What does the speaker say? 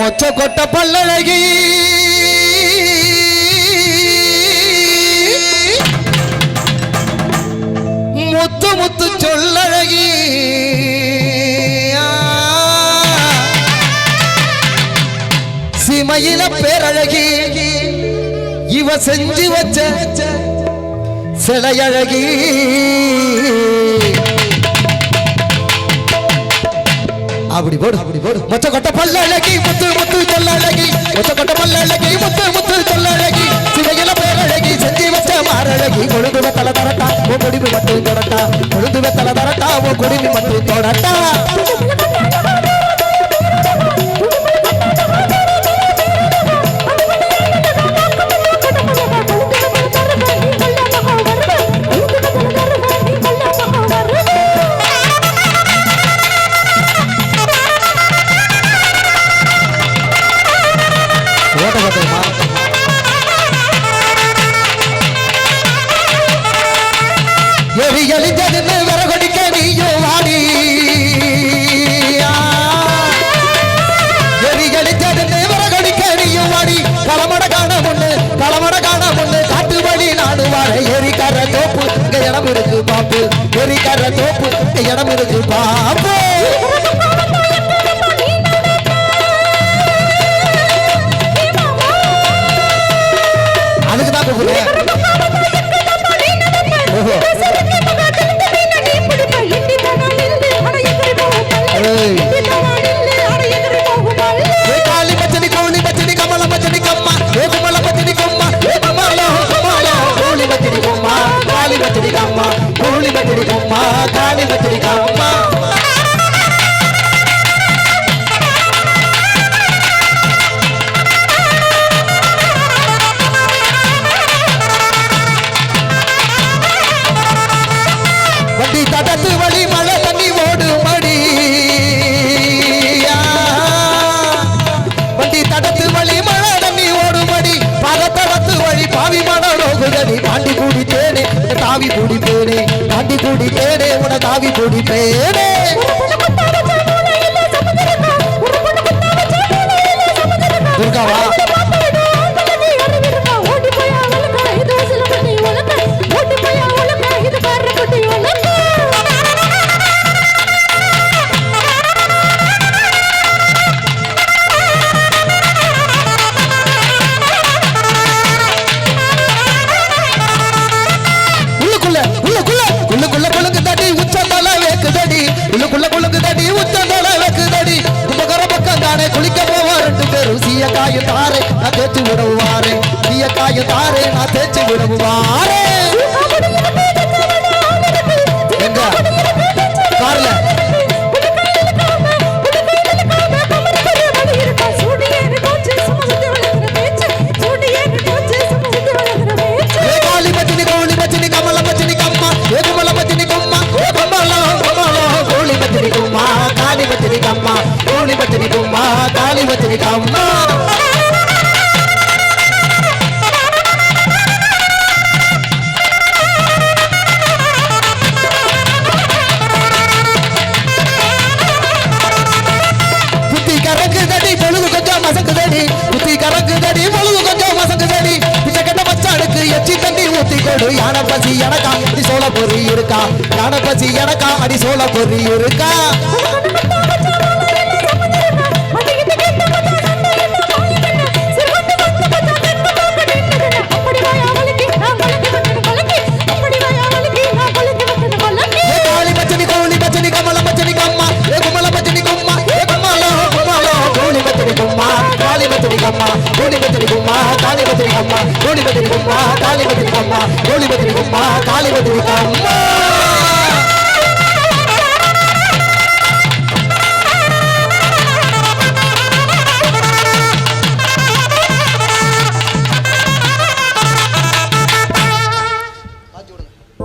மொச்ச கொட்ட பல்லழகி முத்து முத்து சொல்லழகி. சிமையில பேரழகி. இவ செஞ்சு வச்ச சிலையழகி. அப்படி போடு. அப்படி போடு. மொச்ச கொட்ட பல்ல அழகி முத்து முத்து சொல்ல அழகி மொச்ச கொட்ட பல்ல அழகி முத்து முத்து சொல்ல அழகி சிவையில பேரழகி செஞ்சு வச்ச மாரழகி கொழுந்து வெத்தல தரட்டா ஓ கொடிமி மட்டும் தொடட்டா. கொழுந்து வெத்தல தரட்டா ஓ கொடிமி மட்டும் தொடட்டா. ஒரு கர தோப்பு இடம் இருக்கு பாப்பு கோழி பச்சடி காளி பச்சடி வண்டி தடத்து வழி மழை தண்ணி ஓடு மடி. வண்டி தடத்து வழி மழை தண்ணி ஓடு மடி. வழி பாவி ரோகுதடி கூடி தேனே தாவி கூடி தேனே. தாண்டி கூடி தேனே உன தாவி கூடி பேனே துர்காவா தடி உச்சந்தல வேக்கு தடி கும்பகர பக்கம் தானே குளிக்க போவா ரெண்டு பேரும் காயும் தாரே நான் தேச்சு விடவுவாரே. சீயக்காய தாரே நான் தேச்சு விடவுவாரே. காளி புத்தி கறக்கு பொழுது கொஞ்சம் மசக்கு புத்தி கறக்கு பொழுது கொஞ்சம் மச்சானுக்கு எச்சி தண்ணி ஊத்தி கொடு. யானை பசி எனக்கா அடி சோழ பொறி இருக்கா? யானை பசி எனக்கா அடி சோழ பொறி இருக்கா? கம்மா கோழி பச்சனி கொம்மா காளி பச்சனி கம்மா கோழி காளி கம்மா